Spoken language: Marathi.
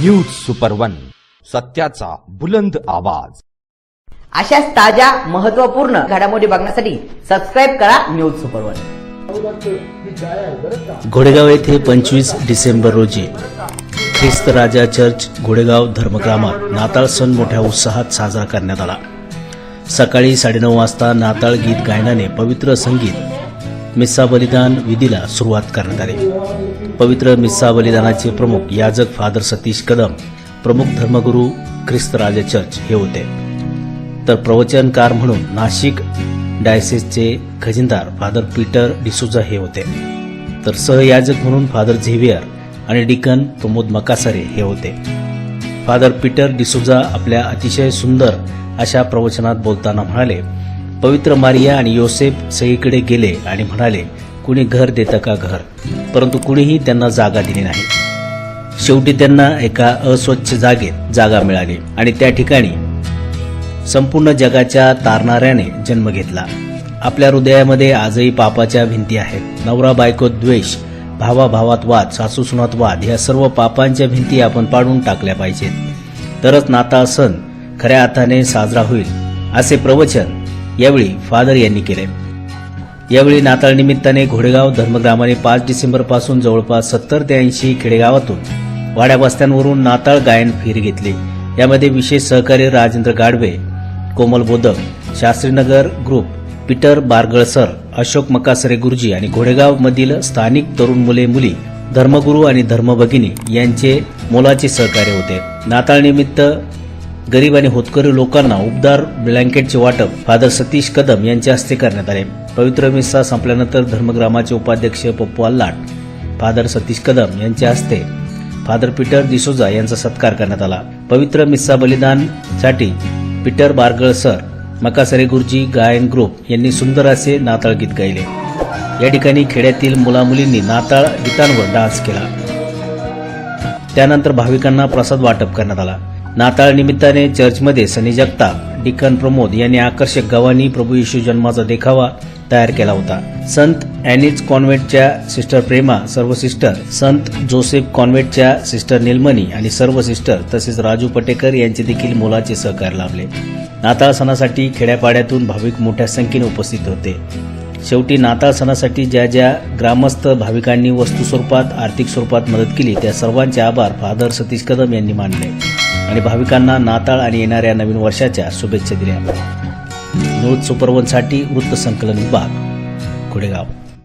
न्यूज सुपर वन सत्याचा बुलंद आवाज. अशाच ताज्या महत्त्वपूर्ण घडामोडी बघण्यासाठी सबस्क्राईब करा न्यूज सुपर वन घोडेगाव येथे पंचवीस डिसेंबर रोजी ख्रिस्त राजा चर्च घोडेगाव धर्मग्रामात नाताळ सण मोठ्या उत्साहात साजरा करण्यात आला. सकाळी साडेनऊ वाजता नाताळ गीत गायनाने पवित्र संगीत मिस्सा बलिदान विधीला सुरुवात करण्यात आली. पवित्र मिस्सा बलिदानाचे प्रमुख याजक फादर सतीश कदम प्रमुख धर्मगुरू ख्रिस्त राजे चर्च हे होते. तर प्रवचनकार म्हणून नाशिक डायसेसचे खजिनदार फादर पीटर डिसुजा हे होते. तर सहयाजक म्हणून फादर झेवियर आणि डिकन प्रमोद मकासरे हे होते. फादर पीटर डिसुजा आपल्या अतिशय सुंदर अशा प्रवचनात बोलताना म्हणाले पवित्र मारिया आणि योसेफ सईकडे गेले आणि म्हणाले कुणी घर देतं का घर? परंतु कुणीही त्यांना जागा दिली नाही. शेवटी त्यांना एका अस्वच्छ जागेत जागा मिळाली आणि त्या ठिकाणी संपूर्ण जगाच्या तारणाऱ्याने जन्म घेतला. आपल्या हृदयामध्ये आजही पापाच्या भिंती आहेत. नवरा बायको द्वेष भावाभावात वाद सासूसुनात वाद ह्या सर्व पापांच्या भिंती आपण पाडून टाकल्या पाहिजेत. तरच नाता सण खऱ्या अर्थाने साजरा होईल असे प्रवचन यावेळी फादर यांनी केले. यावेळी नाताळ निमित्ताने घोडेगाव धर्मग्रामाने पाच डिसेंबरपासून जवळपास सत्तर ते ऐंशी खेडेगावातून वाड्या वस्त्यांवरून नाताळ गायन फेरी घेतली. यामध्ये विशेष सहकार्य राजेंद्र गाडवे कोमल बोदक शास्त्रीनगर ग्रुप पीटर बारगळसर अशोक मकासरे गुरुजी आणि घोडेगाव मधील स्थानिक तरुण मुले मुली धर्मगुरू आणि धर्मभगिनी यांचे मोलाचे सहकार्य होते. नाताळ निमित्त गरीब आणि होतकरी लोकांना उबदार ब्लँकेटचे वाटप फादर सतीश कदम यांच्या हस्ते करण्यात आले. पवित्र मिस्सा संपल्यानंतर धर्मग्रामाचे उपाध्यक्ष पप्पू अल्लाट फादर सतीश कदम यांच्या हस्ते फादर पीटर डिसोजा यांचा सत्कार करण्यात आला. पवित्र मिस्सा बलिदानसाठी पीटर बारगळ सर मकासरे गुरुजी गायन ग्रुप यांनी सुंदर असे नाताळ गीत गायले. या ठिकाणी खेड्यातील मुलामुलींनी नाताळ गीतांवर डान्स केला. त्यानंतर भाविकांना प्रसाद वाटप करण्यात आला. नाताळ निमित्ताने चर्चमध्ये सनी जगताप डिकन प्रमोद यांनी आकर्षक गव्हाणी प्रभू येशू जन्माचा देखावा तयार केला होता. संत अॅनिज कॉन्व्हेंटच्या सिस्टर प्रेमा सर्व सिस्टर संत जोसेफ कॉन्व्हेंटच्या सिस्टर निलमणी आणि सर्व सिस्टर तसेच राजू पटेकर यांचे देखील मोलाचे सहकार्य लाभले. नाताळ सणासाठी खेड्यापाड्यातून भाविक मोठ्या संख्येने उपस्थित होते. शेवटी नाताळ सणासाठी ज्या ज्या ग्रामस्थ भाविकांनी वस्तू स्वरूपात आर्थिक स्वरूपात मदत केली त्या सर्वांचे आभार फादर सतीश कदम यांनी मानले. आणि भाविकांना नाताळ आणि येणाऱ्या नवीन वर्षाच्या शुभेच्छा दिल्या. न्यूज सुपरवनसाठी वृत्तसंकलन विभाग खुडेगाव